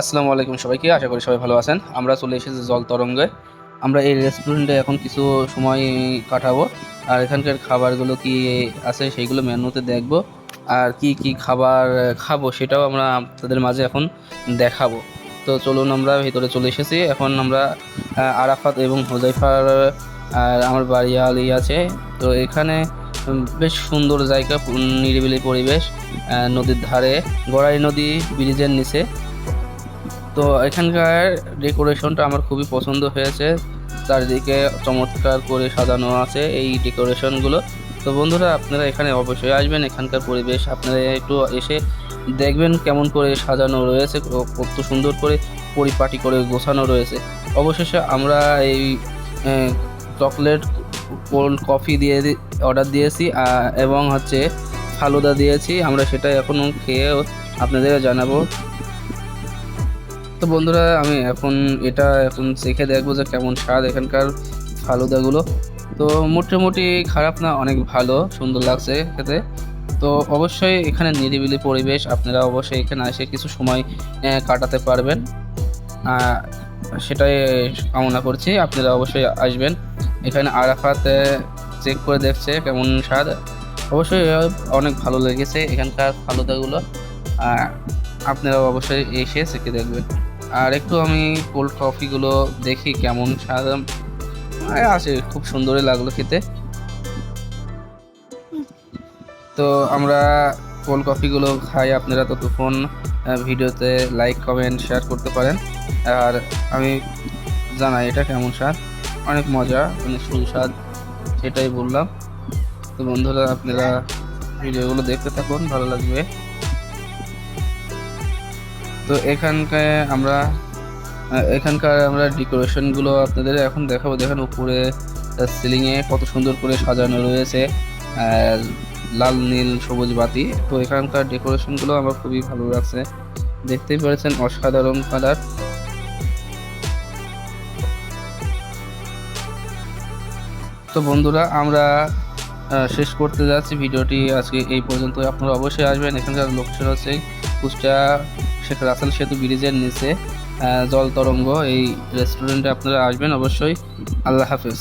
আসসালামু আলাইকুম সবাইকে, আশা করি সবাই ভালো আছেন। আমরা চলে এসেছি জল তরঙ্গে। আমরা এই রেস্টুরেন্টে এখন কিছু সময় কাটাবো। আর এখানকার খাবারগুলো কি আছে সেইগুলো মেনুতে দেখব। আর কি কি খাবার খাব সেটাও আমরা তাদের মাঝে এখন দেখাবো। তো চলুন আমরা ভিতরে চলে এসেছি। এখন আমরা আরাফাত এবং হোজাইফার আর আমার বাড়ি আলি আছে। তো এখানে বেশ সুন্দর জায়গা, নিরিবিলি পরিবেশ নদীর ধারে। গড়াই নদী ব্রিজের নিচে। তো এখানকার ডেকোরেশনটা আমার খুবই পছন্দ হয়েছে। চারিদিকে চমৎকার করে সাজানো আছে এই ডেকোরেশনগুলো। তো বন্ধুরা, আপনারা এখানে অবশ্যই আসবেন এখানকার পরিবেশ। আপনারা একটু এসে দেখবেন কেমন করে সাজানো রয়েছে কত সুন্দর করে পরিপাটি করে গোছানো রয়েছে। অবশেষে আমরা এই চকলেট, কোল্ড কফি দিয়ে অর্ডার দিয়েছি এবং হচ্ছে ফালুদা দিয়েছি। আমরা সেটা এখনও খেয়ে আপনাদের জানাব। তো বন্ধুরা, আমি এখন এটা এখন চেখে দেখব যে কেমন স্বাদ এখানকার ফালুদাগুলো। তো মোটামুটি খারাপ না, অনেক ভালো, সুন্দর লাগছে খেতে। তো অবশ্যই এখানে নিরিবিলি পরিবেশ, আপনারা অবশ্যই এখানে এসে কিছু সময় কাটাতে পারবেন। সেটাই কামনা করছি, আপনারা অবশ্যই আসবেন। এখানে আরাফাত চেক করে দেখছে কেমন স্বাদ। অবশ্যই অনেক ভালো লেগেছে এখানকার ফালুদাগুলো। আপনারা অবশ্যই এসে চেখে দেখবেন। আর একটু আমি কোল্ড কফিগুলো দেখি কেমন স্বাদ আছে খুব সুন্দরই লাগল খেতে। তো আমরা কোল্ড কফিগুলো খাই, আপনারা ততক্ষণ ভিডিওতে লাইক কমেন্ট শেয়ার করতে পারেন। আর আমি জানাই এটা কেমন স্বাদ। অনেক মজা, অনেক সুস্বাদ, সেটাই বললাম। তো বন্ধুরা, আপনারা ভিডিওগুলো দেখতে থাকুন, ভালো লাগবে। তো এখানকার আমরা এখানকার আমরা ডেকোরেশনগুলো আপনাদের এখন দেখাবো। দেখেন উপরে সিলিংয়ে কত সুন্দর করে সাজানো রয়েছে লাল, নীল, সবুজ বাতি। তো এখানকার ডেকোরেশনগুলো আমার খুবই ভালো লাগছে। দেখতেই পেরেছেন অসাধারণ কালার তো বন্ধুরা, আমরা শেষ করতে যাচ্ছি। ভিডিওটি আজকে এই পর্যন্ত আপনারা অবশ্যই আসবেন। এখানকার লোকেশন হচ্ছে কুষ্টিয়া শেখ রাসেল সেতু ব্রিজের নিচে জল তরঙ্গ এই রেস্টুরেন্টে আপনারা আসবেন অবশ্যই। আল্লাহ হাফেজ।